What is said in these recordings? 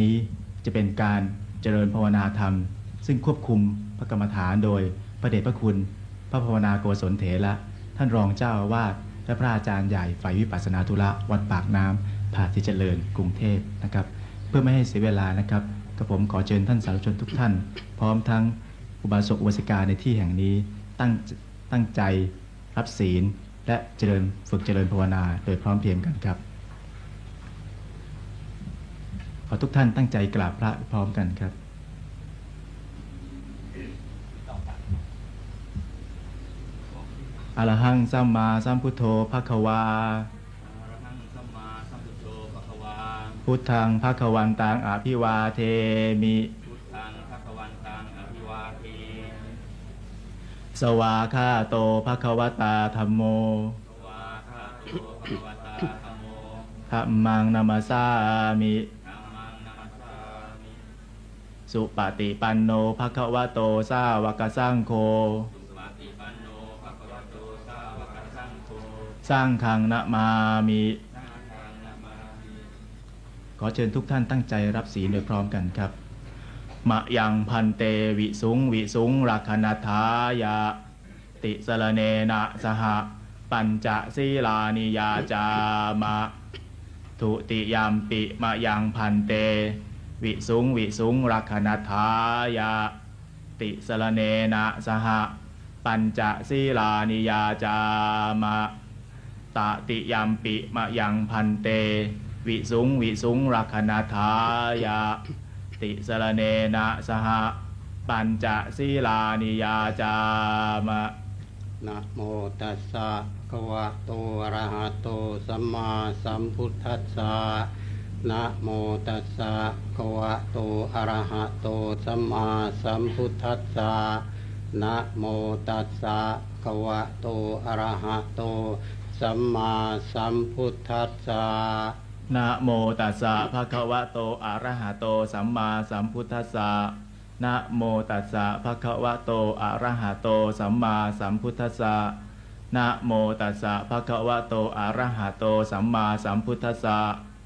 นี้จะเป็นการเจริญภาวนาธรรม ซึ่งควบคุมพระกรรมฐานโดยพระเดชพระคุณ พระภาวนาโกศลเถระท่านรองเจ้าอาวาสและพระอาจารย์ใหญ่ฝ่ายวิปัสสนาธุระวัดปากน้ำผาที่เจริญกรุงเทพนะครับ เพื่อไม่ให้เสียเวลานะครับกระผมขอเชิญท่านสาธุชนทุกท่าน พร้อมทั้งอุบาสกอุบาสิกาในที่แห่งนี้ตั้งตั้งใจรับศีล และเจริญฝึกเจริญภาวนาโดยพร้อมเพรียงกันครับ ขอทุกท่านตั้งใจกราบพระพร้อมกันครับ อรหังสัมมาสัมพุทโธภะคะวาอระหังสัมมาสัมพุทโธภะคะวาพุทธังภะคะวันตังอภิวาเทมิพุทธังภะคะวันตังอภิวาเทสวาคาโตภะคะวตาธัมโมสวาคาโตภะคะวตาธัมโมธัมมังนามาสามิ สุปฏิปันโนภะคะวะโตสาวกสังโฆสุปฏิปันโคะวะโตสางโฆสร้างคังนะมามิสังฆังนามามิขอเชิญทุกท่านตั้งใจรับศีลโดยพร้อมกันครับ มะยังพันเตวิสุงวิสุงรักขณทายาติสรเนนะสหปัญจศีลานิยาจามะ ทุติยามปิมะยังพันเต วิสุงวิสุงรักขณทายาติสรเนนะสหปัญจศีลานิยาจามะตติยามปิมะยังพันเต วิสุงวิสุงรักขณทายาติสรเนนะสหปัญจศีลานิยาจามะนะโมตัสสะภะคะวะโตอะระหะโตสัมมาสัมพุทธัสสะ นะโมตัสสะภะคะวะโตอะระหะโตสัมมาสัมพุทธัสสะนะโมตัสสะภะคะวะโตอะระหะโตสัมมาสัมพุทธัสสะนะโมตัสสะภะคะวะโตอะระหะโตสัมมาสัมพุทธัสสะนะโมตัสสะภะคะวะโตอะระหะโตสัมมาสัมพุทธัสสะนะโมตัสสะภะคะวะโตอะระหะโตสัมมาสัมพุทธัสสะ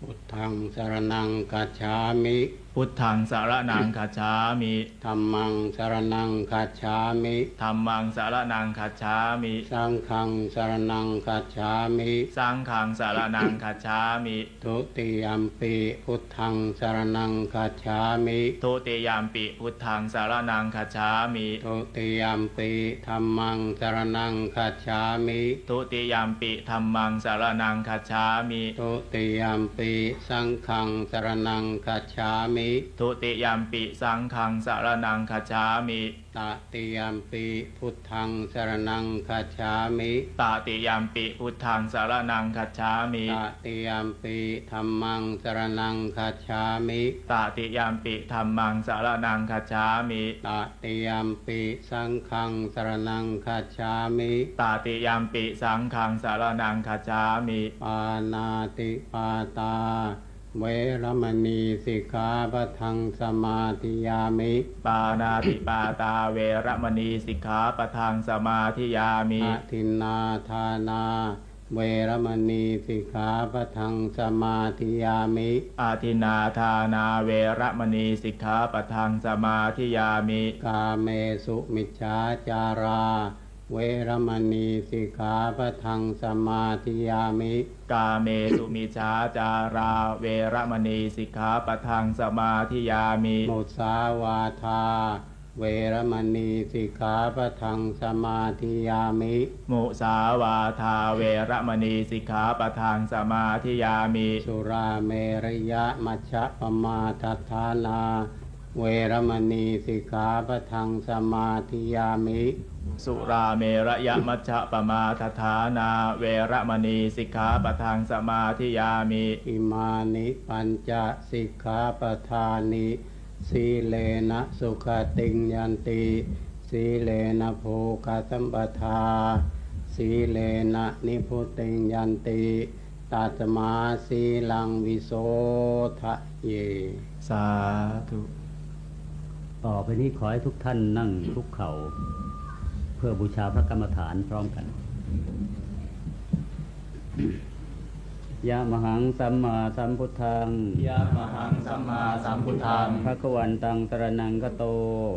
พุทธังสรนังกัจฉามิ พุทธังสารนังคัจฉามิธัมมังสรณังกัจฉามิธัมมังสารนังคัจฉามิสังฆังสรณังกัจฉามิสังฆังสารนังคัจฉามิทุติยัมปีพุทธังสรณังคัจฉามิทุติยามปิพุทธังสารนังคัจฉามิทุติยัมปีธรรมังสรณังคัจฉามิทุติยามปิธัมมังสารนังคัจฉามิทุติยัมปีสังฆังสรณังคัจฉามิทุติยามปิสังฆังสารนังคัจฉามิ ตติยัมปีพุทธังสรณังคัจฉามิตติยามปิพุทธังสารนังคัจฉามิตติยัมปีธรรมังสรณังคัจฉามิตติยามปิธัมมังสารนังคัจฉามิตติยัมปีสังฆังสรณังคัจฉามิตติยามปิสังฆังสารนังคัจฉามิปานาติปาตา เวรมณีสิกขาปะทังสมาธิยามิ ปานาติปาตาเวระมณีสิกขาปะทังสมาธิยามิอาทินนาทานา เวรมณีสิกขาปะทังสมาธิยามิ อาทินาทานาเวระมณีสิกขาปะทังสมาธิยามิ กาเมสุมิจฉาจารา เวรมณีสิกขาปะทังสมาธิยามิ กาเมสุมิชาจาราเวระมณีสิกขาปะทังสมาธิยามิ มุสาวาทา เวรมณีสิกขาปะทังสมาธิยามิ มุสาวาทาเวระมณีสิกขาปะทังสมาธิยามิ สุราเมรยะมัชฌะปมาทัฏฐานา เวรมณีสิกขาปะทังสมาธิยามิ สุราเมระยะมัชฌะปมาทฐานา เวระมณีสิกขาปะทังสมาธิยามิ อิมานิปัญจสิกขาปทานิสีเลนะสุขติงยันติสีเลนะโภคสัมปทาสีเลนะนิพุติงยันติตัสมาสีลังวิโสทะเย สาธุ ต่อไปนี้ขอให้ทุกท่านนั่งทุกเข่า เพื่อบูชาพระกรรมฐานพร้อมกันยะมหังสัมมาสัมพุทธังยะมหังสัมมา สัมพุทธังภะคะวันตังสรนังคโต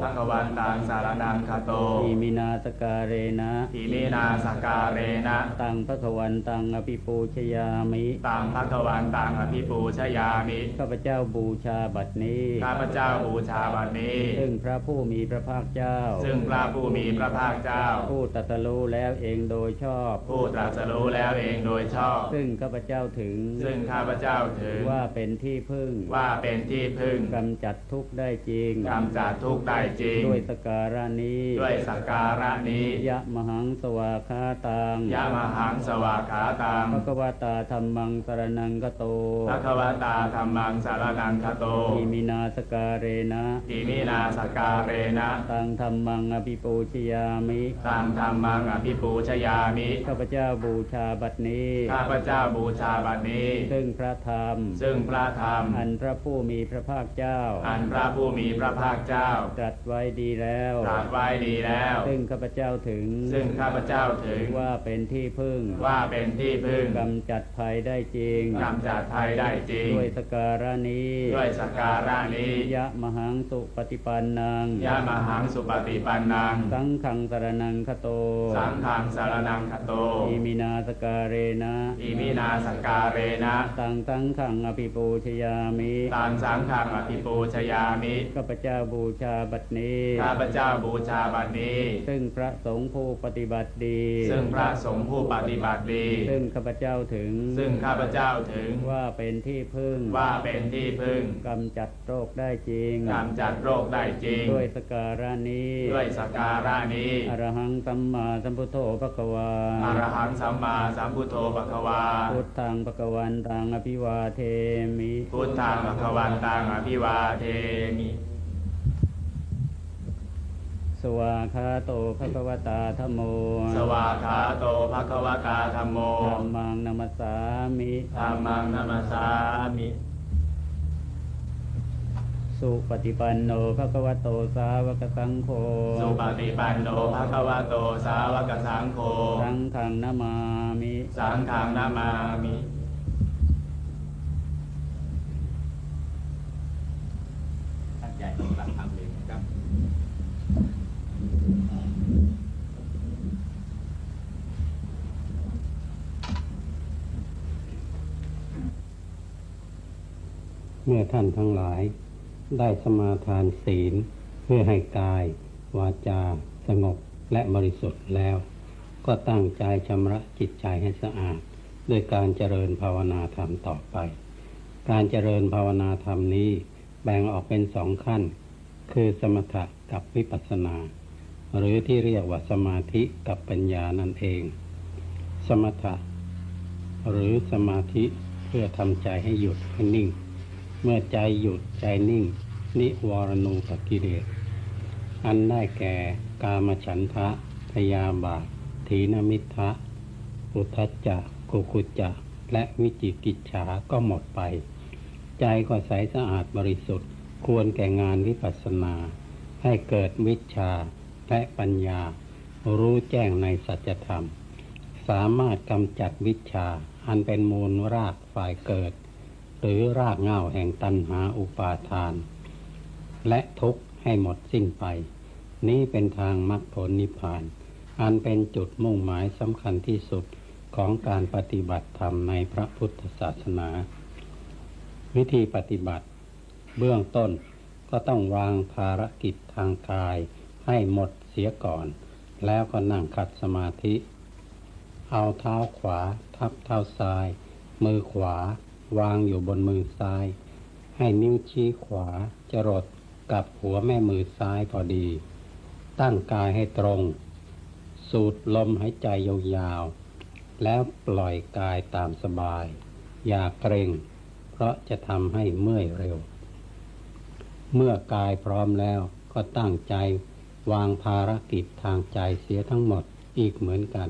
ภะคะวันตังสารนังคโตอิมินาสการเรนะอิมินาสการเรนะตังภะคะวันตังอภิปูชยามิ ตังภะคะวันตังอภิปูชยามิข้าพเจ้าบูชาบัดนี้ข้าพเจ้าบูชาบัดนี้ซึ่งพระผู้มีพระภาคเจ้า ซึ่งพระผู้มีพระภาคเจ้า ผู้ตรัสรู้แล้วเองโดยชอบ ผู้ตรัสรู้แล้วเองโดยชอบ ซึ่งข้าพเจ้าถึง ซึ่งข้าพเจ้าถือว่าเป็นที่พึ่งว่าเป็นที่พึ่งกำจัดทุกข์ได้จริงกำจัดทุกข์ได้จริง ด้วยสการะนี้ ด้วยสักการะนี้ยะมหังสวาคาตังยะมหังสวากขาตังพระกวาตาธรรมังสรนังกโตพระควตาธรรมังสารนังคโตอิมินาสการเรนะอิมินาสการเรนะตังธรรมังอภิปูชยามิตังธรรมังอภิปูชยามิข้าพเจ้าบูชาบัดนี้ข้าพเจ้าบูชาบัดนี้ ซึ่งพระธรรม ซึ่งพระธรรมอันพระผู้มีพระภาคเจ้า อันพระผู้มีพระภาคเจ้า ตรัสไว้ดีแล้วตรัสไว้ดีแล้ว ซึ่งข้าพเจ้าถึง ซึ่งข้าพเจ้าถึงว่าเป็นที่พึ่ง ว่าเป็นที่พึ่งกำจัดภัยได้จริงกำจัดภัยได้จริง ด้วยสการะนี้ด้วยสการะนี้ยะมหังสุปฏิปันนังยะมหังสุปฏิปันนังสังฆังสรนังคโต สังฆังสารนังคโตอิมินาสการเรนะอิมินาสการเรนะตังสังขังอภิปูชยามิตังสังฆังอภิปูชยามิข้าพเจ้าบูชาบัดนี้ข้าพเจ้าบูชาบัดนี้ ซึ่งพระสงฆ์ผู้ปฏิบัติดี ซึ่งพระสงฆ์ผู้ปฏิบัติดี ซึ่งข้าพเจ้าถึง ซึ่งข้าพเจ้าถึงว่าเป็นที่พึ่งว่าเป็นที่พึ่งกำจัดโรคได้จริงกำจัดโรคได้จริง ด้วยสการะนี้ด้วยสการะนี้อรหังสัมมาสัมพุทโธภควาอรหังสัมมาสัมพุทโธปะคะวาพุทธังภควันตังอภิวาเทมิพุทธังปะคะวันตังอภิวาเทมิสวาคาโตภควตาธมโม สวากขาโตภะคะวตาธัมโมธัมมังนัมสสามิธัมมังนัมสสามิ สุปฏิปันโนภควโตสาวกสังโฆ สุปฏิปันโนภะคะวะโตสาวกสังโฆ สังฆังนามามิ สังฆังนามามิ ตั้งใจปฏิบัติธรรมเองนะครับเมื่อท่านทั้งหลายได้สมาทานศีล เพื่อให้กาย วาจา สงบและบริสุทธิ์แล้ว ก็ตั้งใจชำระจิตใจให้สะอาดด้วยการเจริญภาวนาธรรมต่อไป การเจริญภาวนาธรรมนี้ แบ่งออกเป็นสองขั้น คือสมถะกับวิปัสสนา หรือที่เรียกว่าสมาธิกับปัญญานั่นเอง สมถะ หรือสมาธิเพื่อทำใจให้หยุดให้นิ่ง เมื่อใจหยุดใจนิ่ง นิวรณูปกิเลสอันได้แก่กามฉันทะพยาบาทถีนมิทะอุทธัจจะกุกุจจะ และวิจิกิจฉาก็หมดไป ใจก็ใสสะอาดบริสุทธิ์ ควรแก่งานวิปัสสนา ให้เกิดวิชาและปัญญา รู้แจ้งในสัจธรรม สามารถกำจัดวิชา อันเป็นมูลรากฝ่ายเกิด หรือรากเหง้าแห่งตัณหาอุปาทาน และทุกข์ให้หมดสิ้นไป นี้เป็นทางมรรคผลนิพพาน อันเป็นจุดมุ่งหมายสำคัญที่สุดของการปฏิบัติธรรมในพระพุทธศาสนา วิธีปฏิบัติ เบื้องต้นก็ต้องวางภารกิจทางกายให้หมดเสียก่อน แล้วก็นั่งขัดสมาธิ เอาเท้าขวาทับเท้าซ้าย มือขวาวางอยู่บนมือซ้าย ให้นิ้วชี้ขวาจรดกับหัวแม่มือซ้ายพอดี ตั้งกายให้ตรง สูดลมหายใจยาวๆแล้วปล่อยกายตามสบาย อย่าเกรง เพราะจะทำให้เมื่อยเร็ว เมื่อกายพร้อมแล้วก็ตั้งใจวางภารกิจทางใจเสียทั้งหมดอีกเหมือนกัน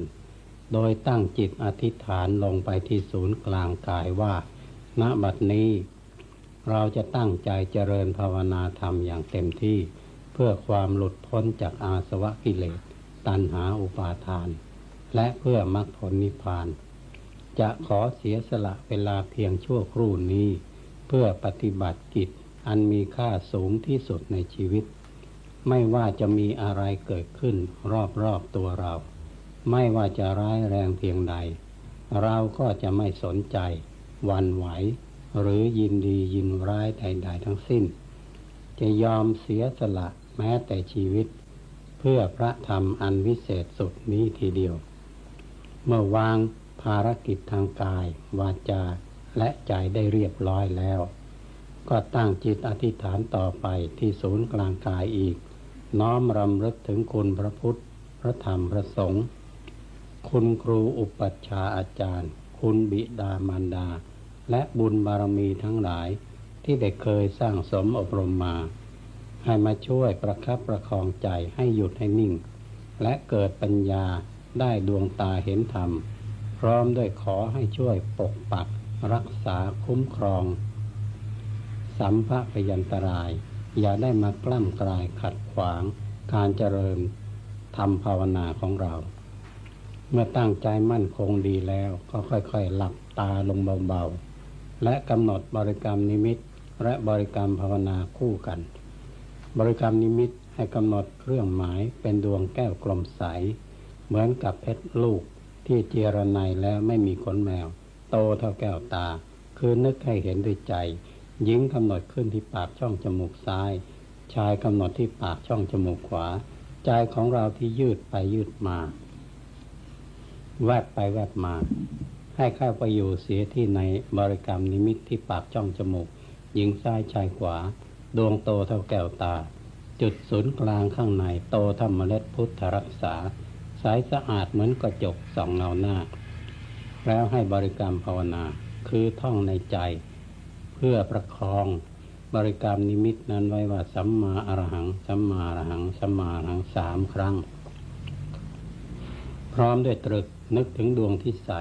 โดยตั้งจิตอธิษฐานลงไปที่ศูนย์กลางกายว่า ณ บัดนี้ เราจะตั้งใจเจริญภาวนาธรรมอย่างเต็มที่ เพื่อความหลุดพ้นจากอาสวะกิเลส ตัณหาอุปาทาน และเพื่อมรรคผลนิพพาน จะขอเสียสละเวลาเพียงชั่วครู่นี้ เพื่อปฏิบัติกิจอันมีค่าสูงที่สุดในชีวิต ไม่ว่าจะมีอะไรเกิดขึ้นรอบๆตัวเรา ไม่ว่าจะร้ายแรงเพียงใด เราก็จะไม่สนใจวันไหว หรือยินดียินร้ายใด ๆ ทั้งสิ้น จะยอมเสียสละแม้แต่ชีวิต เพื่อพระธรรมอันวิเศษสุดนี้ทีเดียว เมื่อวาง ภารกิจทางกาย วาจา และใจได้เรียบร้อยแล้ว ก็ตั้งจิตอธิษฐานต่อไปที่ศูนย์กลางกายอีก น้อมรำลึกถึงคุณพระพุทธ พระธรรมพระสงฆ์คุณครูอุปัชฌาย์อาจารย์ คุณบิดามารดา และบุญบารมีทั้งหลายที่ได้เคยสร้างสมอบรมมา ให้มาช่วยประคับประคองใจให้หยุดให้นิ่ง และเกิดปัญญาได้ดวงตาเห็นธรรม พร้อมด้วยขอให้ช่วยปกปักรักษาคุ้มครอง สัมภะพยันตราย อย่าได้มากล้ำกลายขัดขวางการเจริญทำภาวนาของเรา เมื่อตั้งใจมั่นคงดีแล้วก็ค่อยๆ หลับตาลงเบาๆ และกำหนดบริกรรมนิมิตและบริกรรมภาวนาคู่กัน บริกรรมนิมิตให้กำหนดเครื่องหมายเป็นดวงแก้วกลมใส เหมือนกับเพชรลูก ที่เจรไนแล้วไม่มีขนแมว โตเท่าแก้วตา คือนึกให้เห็นด้วยใจ หญิงกำหนดขึ้นที่ปากช่องจมูกซ้าย ชายกำหนดที่ปากช่องจมูกขวา ใจของเราที่ยืดไปยืดมา แวบไปแวบมา ให้เข้าไปอยู่เสียที่ในบริกรรมนิมิตที่ปากช่องจมูก หญิงซ้ายชายขวา ดวงโตเท่าแก้วตา จุดศูนย์กลางข้างในโตเท่าเมล็ดพุทธรักษา ใสสะอาดเหมือนกระจกส่องเงาหน้า แล้วให้บริกรรมภาวนาคือท่องในใจ เพื่อประคองบริกรรมนิมิตนั้นไว้ว่าสัมมาอรหังสัมมาอรหังสัมมาอรหังสามครั้ง พร้อมด้วยตรึกนึกถึงดวงที่ใส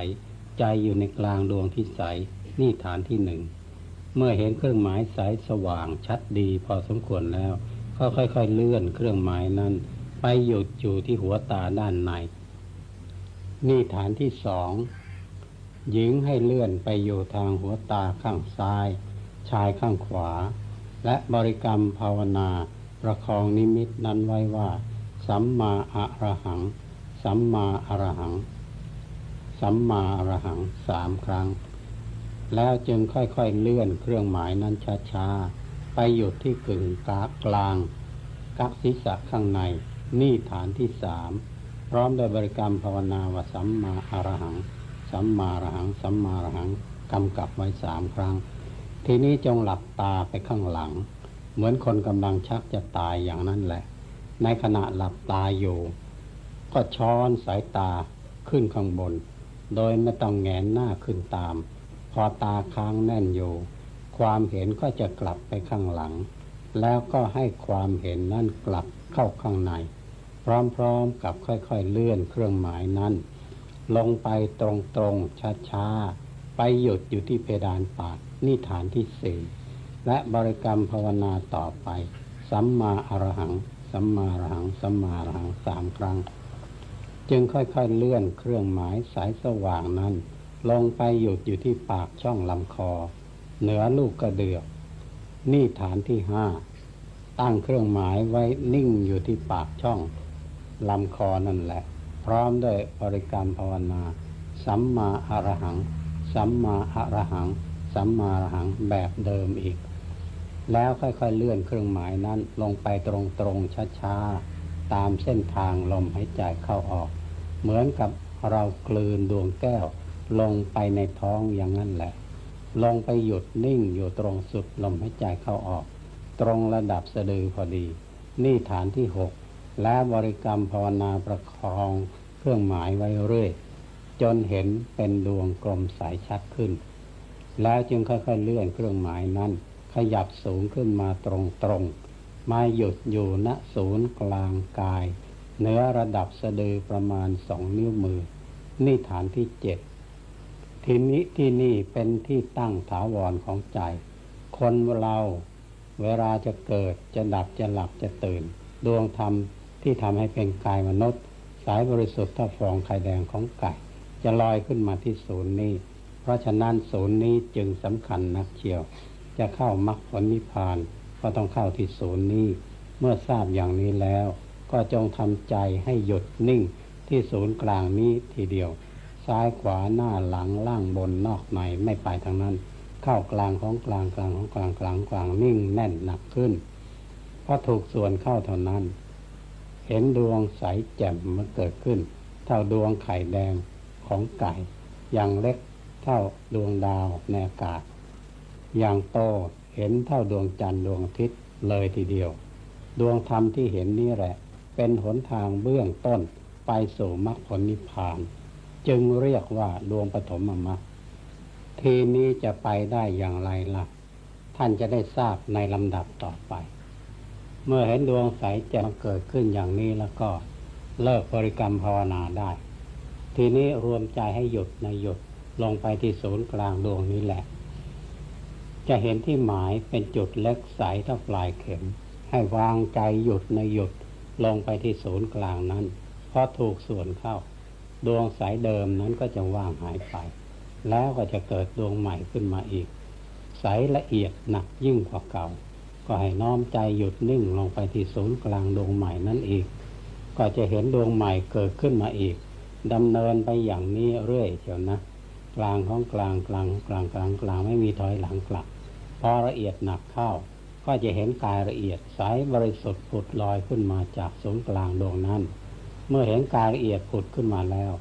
ใจอยู่ในกลางดวงที่ใส นี่ฐานที่หนึ่ง เมื่อเห็นเครื่องหมายสายสว่างชัดดีพอสมควรแล้ว ก็ค่อยๆเลื่อนเครื่องหมายนั้น ไปหยุดอยู่ที่หัวตาด้านใน นี่ฐานที่สองหญิงให้เลื่อนไปอยู่ทางหัวตาข้างซ้าย ชายข้างขวา และบริกรรมภาวนาประคองนิมิตนั้นไว้ว่า สัมมาอะระหัง สัมมาอะระหัง สัมมาอะระหังสามครั้ง แล้วจึงค่อยๆเลื่อนเครื่องหมายนั้นช้าๆ ไปหยุดที่กึ่งกลางกลางกักศีรษะข้างใน นี่ฐานที่สามพร้อมด้วยบริกรรมภาวนาว่าสัมมาอรหัง สัมมาอรหัง สัมมาอรหังกำกับไว้สามครั้ง ทีนี้จงหลับตาไปข้างหลัง เหมือนคนกำลังชักจะตายอย่างนั้นแหละ ในขณะหลับตาอยู่ ก็ช้อนสายตาขึ้นข้างบน โดยไม่ต้องแงนหน้าขึ้นตาม พอตาค้างแน่นอยู่ ความเห็นก็จะกลับไปข้างหลัง แล้วก็ให้ความเห็นนั่นกลับ เข้าข้างใน พร้อมๆกับค่อยๆเลื่อนเครื่องหมายนั้น ลงไปตรงๆช้าๆ ไปหยุดอยู่ที่เพดานปากนี่ฐานที่สี่และบริกรรมภาวนาต่อไป สัมมาอรหัง สัมมาอรหัง สัมมาอรหังสามครั้ง จึงค่อยๆเลื่อนเครื่องหมายสายสว่างนั้น ลงไปหยุดอยู่ที่ปากช่องลำคอ เหนือลูกกระเดือก นี่ฐานที่ห้า ตั้งเครื่องหมายไว้นิ่งอยู่ที่ปากช่องลำคอนั่นแหละ พร้อมด้วยบริกรรมภาวนา สัมมาอรหัง สัมมาอรหัง สัมมาอรหังแบบเดิมอีก แล้วค่อยๆเลื่อนเครื่องหมายนั้นลงไปตรงๆช้าๆ ตามเส้นทางลมหายใจเข้าออก เหมือนกับเรากลืนดวงแก้ว ลงไปในท้องอย่างนั้นแหละ ลงไปหยุดนิ่งอยู่ตรงสุดลมหายใจเข้าออก ตรงระดับสะดือพอดี นี่ฐานที่หกและบริกรรมภาวนาประคองเครื่องหมายไว้เรื่อย จนเห็นเป็นดวงกลมใสชัดขึ้น แล้วจึงค่อยๆเลื่อนเครื่องหมายนั้น ขยับสูงขึ้นมาตรงๆมาหยุดอยู่ณศูนย์กลางกายเนื้อระดับสะดือประมาณสองนิ้วมือ นี่ฐานที่เจ็ดทีนี้ที่นี่เป็นที่ตั้งถาวรของใจ คนเรา เวลาจะเกิดจะดับจะหลับจะตื่น ดวงธรรมที่ทำให้เป็นกายมนุษย์ สายบริสุทธิ์ถ้าฟองไข่แดงของไก่ จะลอยขึ้นมาที่ศูนย์นี้ เพราะฉะนั้นศูนย์นี้จึงสำคัญนักเชียว จะเข้ามรรคผลนิพพานก็ต้องเข้าที่ศูนย์นี้ เมื่อทราบอย่างนี้แล้ว ก็จงทำใจให้หยุดนิ่งที่ศูนย์กลางนี้ทีเดียว ซ้ายขวาหน้าหลังล่างบนนอกในไม่ไปทางนั้น เข้ากลางของกลางกลางของกลางกลางกลางนิ่งแน่นหนักขึ้นเพราะถูกส่วนเข้าเท่านั้น เห็นดวงใสแจ่มมันเกิดขึ้น เท่าดวงไข่แดงของไก่ อย่างเล็กเท่าดวงดาวในอากาศ อย่างโตเห็นเท่าดวงจันทร์ดวงอาทิตย์เลยทีเดียว ดวงธรรมที่เห็นนี่แหละ เป็นหนทางเบื้องต้นไปสู่มรรคผลนิพพาน จึงเรียกว่าดวงปฐมมรรค ทีนี้จะไปได้อย่างไรล่ะ ท่านจะได้ทราบในลำดับต่อไป เมื่อเห็นดวงใสแจ่มเกิดขึ้นอย่างนี้แล้วก็เลิกบริกรรมภาวนาได้ ทีนี้รวมใจให้หยุดในหยุดลงไปที่ศูนย์กลางดวงนี้แหละ จะเห็นที่หมายเป็นจุดเล็กใสเท่าปลายเข็ม ให้วางใจหยุดในหยุดลงไปที่ศูนย์กลางนั้นพอถูกส่วนเข้า ดวงสายเดิมนั้นก็จะว่างหายไป แล้วก็จะเกิดดวงใหม่ขึ้นมาอีก ใสละเอียดหนักยิ่งกว่าเก่า ก็ให้น้อมใจหยุดนิ่งลงไปที่ศูนย์กลางดวงใหม่นั้นอีก ก็จะเห็นดวงใหม่เกิดขึ้นมาอีกดำเนินไปอย่างนี้เรื่อยเชียวนะ กลางของกลางกลางกลางกลางกลางไม่มีถอยหลังกลับ พอละเอียดหนักเข้า ก็จะเห็นกายละเอียดใสบริสุทธิ์ผุดลอยขึ้นมาจากศูนย์กลางดวงนั้น เมื่อเห็นกายละเอียดผุดขึ้นมาแล้ว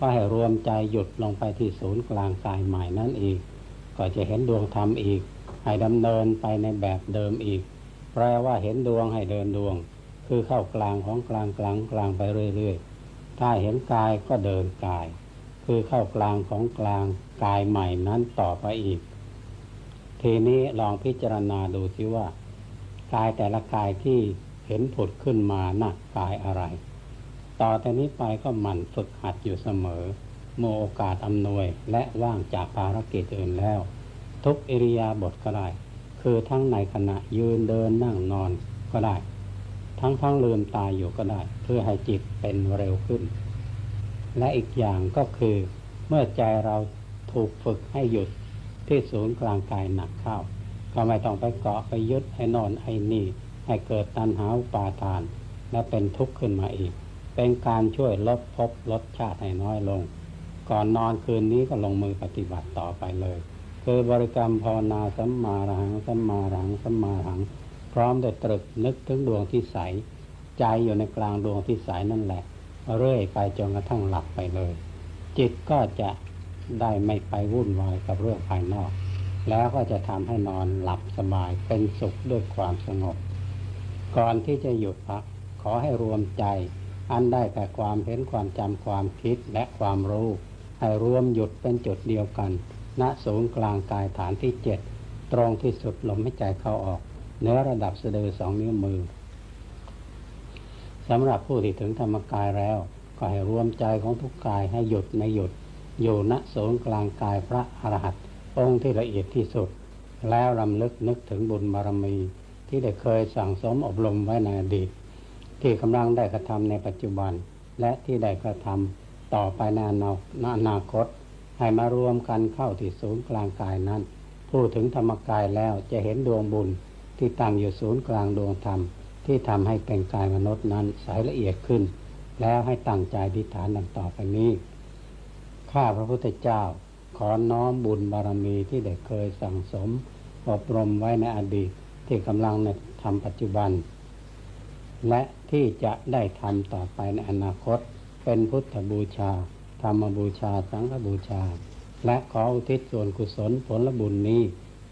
ก็ให้รวมใจหยุดลงไปที่ศูนย์กลางกายใหม่นั้นอีก ก็จะเห็นดวงธรรมอีก ให้ดำเนินไปในแบบเดิมอีก แปลว่าเห็นดวงให้เดินดวง คือเข้ากลางของกลางกลางกลางไปเรื่อยๆ ถ้าเห็นกายก็เดินกาย คือเข้ากลางของกลางกายใหม่นั้นต่อไปอีก ทีนี้ลองพิจารณาดูสิว่า กายแต่ละกายที่เห็นผุดขึ้นมาน่ะกายอะไร ต่อแต่นี้ไปก็หมั่นฝึกหัดอยู่เสมอโมโอกาสอำนวยและว่างจากภารกิจอื่นแล้ว ทุกอิริยาบถก็ได้ คือทั้งในขณะยืนเดินนั่งนอนก็ได้ ทั้งทั้งลืมตาอยู่ก็ได้ เพื่อให้จิตเป็นเร็วขึ้น และอีกอย่างก็คือ เมื่อใจเราถูกฝึกให้หยุดที่ศูนย์กลางกายหนักเข้า ก็ไม่ต้องไปเกาะไปยึดให้นอนให้นี่ให้เกิดตัณหาอุปาทาน และเป็นทุกข์ขึ้นมาอีก เป็นการช่วยลดภพลดชาติให้น้อยลง ก่อนนอนคืนนี้ก็ลงมือปฏิบัติต่อไปเลย คือบริกรรมภาวนาสัมมาหังสัมมาหังสัมมาหัง พร้อมด้วยตรึกนึกถึงดวงที่ใส ใจอยู่ในกลางดวงที่ใสนั่นแหละ เรื่อยไปจนกระทั่งหลับไปเลย จิตก็จะได้ไม่ไปวุ่นวายกับเรื่องภายนอก แล้วก็จะทำให้นอนหลับสบายเป็นสุขด้วยความสงบ ก่อนที่จะหยุดพักขอให้รวมใจ อันได้แต่ความเห็นความจำความคิดและความรู้ ให้รวมหยุดเป็นจุดเดียวกันณศูนย์กลางกายฐานที่เจ็ดตรงที่สุดลมหายใจเข้าออกเนื้อระดับสะดือสองนิ้วมือสำหรับผู้ที่ถึงธรรมกายแล้ว ก็ให้รวมใจของทุกกายให้หยุดในหยุด อยู่ณศูนย์กลางกายพระอรหันต์องค์ที่ละเอียดที่สุด แล้วรำลึกนึกถึงบุญบารมี ที่ได้เคยสั่งสมอบรมไว้ในอดีต ที่กำลังได้กระทำในปัจจุบัน และที่ได้กระทำต่อไปในอนาในนาคต ให้มารวมกันเข้าที่ศูนย์กลางกายนั้นผู้ถึงธรรมกายแล้วจะเห็นดวงบุญที่ตั้งอยู่ศูนย์กลางดวงธรรม ที่ทำให้เป็นกายมนุษย์นั้นใสละเอียดขึ้น แล้วให้ตั้งใจอธิษฐานดังต่อไปนี้ข้าพระพุทธเจ้าขอน้อมบุญบารมีที่ได้เคยสั่งสม อบรมไว้ในอดีตที่กำลังในทำปัจจุบัน และ ที่จะได้ทำต่อไปในอนาคต เป็นพุทธบูชา ธรรมบูชา สังฆบูชา และขออุทิศส่วนกุศลผลบุญนี้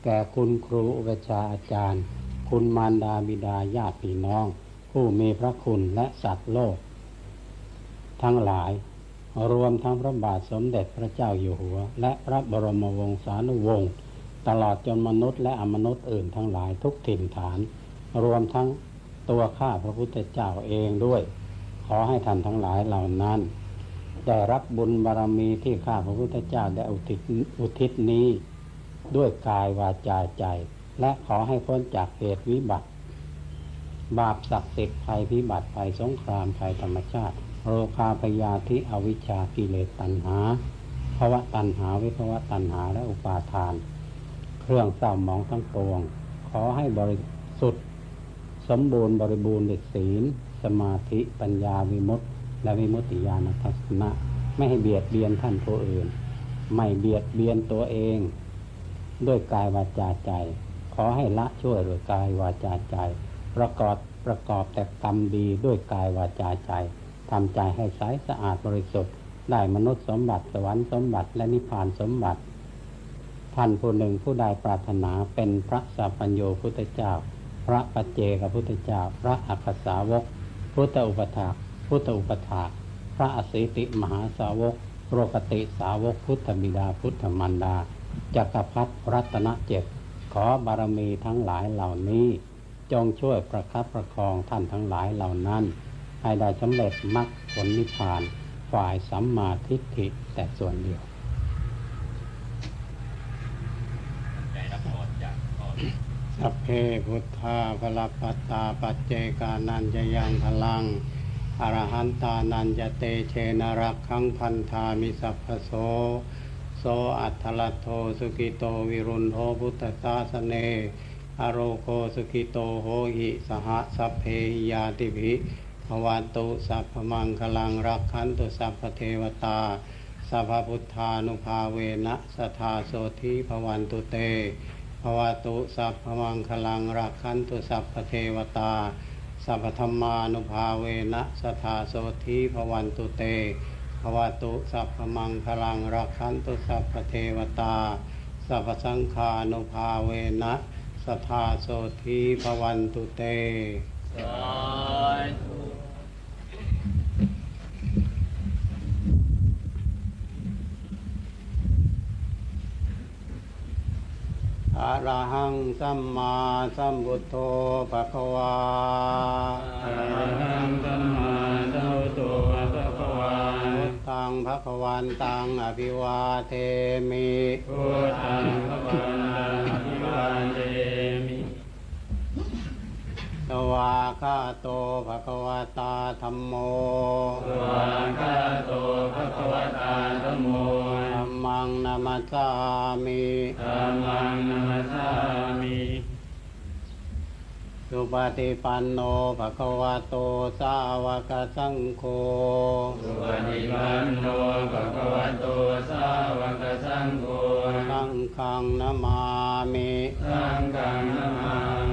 แก่คุณครูอุปชาอาจารย์ คุณมารดาบิดาญาติพี่น้อง ผู้มีพระคุณและสัตว์โลก ทั้งหลาย รวมทั้งพระบาทสมเด็จพระเจ้าอยู่หัว และพระบรมวงศานุวงศ์ตลอดจนมนุษย์และอมนุษย์อื่นทั้งหลายทุกถิ่นฐาน รวมทั้ง ตัวข้าพระพุทธเจ้าเองด้วย ขอให้ท่านทั้งหลายเหล่านั้น ได้รับบุญบารมีที่ข้าพระพุทธเจ้าได้อุทิศอุทิศนี้ ด้วยกายวาจาใจ และขอให้พ้นจากเหตุวิบัติ บาปศักดิ์สิทธิ์ภัยพิบัติภัยสงครามภัยธรรมชาติ โรคาพยาธิอวิชชากิเลสตัณหาภาวะตัณหาวิภาวะตัณหาและอุปาทาน เครื่องเศร้าหมองทั้งปวง ขอให้บริสุทธิ์ สมบูรณ์บริบูรณ์ด้วยศีล สมาธิปัญญาวิมุตติ และวิมุตติญาณทัศนะ ไม่ให้เบียดเบียนท่านผู้อื่น ไม่เบียดเบียนตัวเอง ด้วยกายวาจาใจ ขอให้ละช่วยด้วยกายวาจาใจ ประกอบประกอบแต่กรรมดีด้วยกายวาจาใจทำใจให้ใสสะอาดบริสุทธิ์ได้มนุษย์สมบัติสวรรค์สมบัติและนิพพานสมบัติ ท่านผู้หนึ่งผู้ใดปรารถนาเป็นพระสัพพัญโยพุทธเจ้า พระปัจเจกพุทธเจ้า พระอักขสาวก พุทธอุปถาพุทธอุปถาพระอสิติมหาสาวกโรกติสาวกพุทธบิดาพุทธมันดาจักรพรรดิรัตนเจ็ดขอบารมีทั้งหลายเหล่านี้ จงช่วยประคับประคองท่านทั้งหลายเหล่านั้น ให้ได้สำเร็จมรรคผลนิพพาน ฝ่ายสัมมาทิฏฐิแต่ส่วนเดียว ใจรับพรจากพ่อ สัพเพพุทธาภลปัตตาปัจเจกานันจะยังพลังอรหันตานันจะเตเชนรักขังพันธามิสัพพโสโสอัตถลัตโทสุกิโตวิรุณโทพุทธศาสเน อโรโคสุกิโตโหหิสหสัพเพยาติภิภวันตุสัพพมังคลังรักขันตุสัพพเทวตาสัพพุทธานุภาเวนะสทาโสธิภวันตุเต ภวตุสัพพมังคลังรักขันตุสัพพเทวตา สัพพธรรมานุภาเวนะสทธาโสธีภวันตุเตภวตุสัพพมังคลังรักขันตุสัพพเทวตา สัพพสังฆานุภาเวนะสทธาโสธีภวันตุเตสาธุ อะระหังสัมมาสัมพุทโธภะคะวาอะระหังสัมมาสัมพุทโธภะคะวาพุทธังภะคะวันตังอภิวาเทมิพุทธังพระวันตังอภิวาเทมิ สวาคาโตภะคะวะตาธัมโมสวากาโตภะคะวะตาธัมโมธัมมังนามัสสามิธัมมังนัมสสามิสุปฏิปันโนภะคะวะโตสาวกสังโฆสุปฏิปันโนภะคะวะโตสาวกสังโฆสังฆังนามามิสัง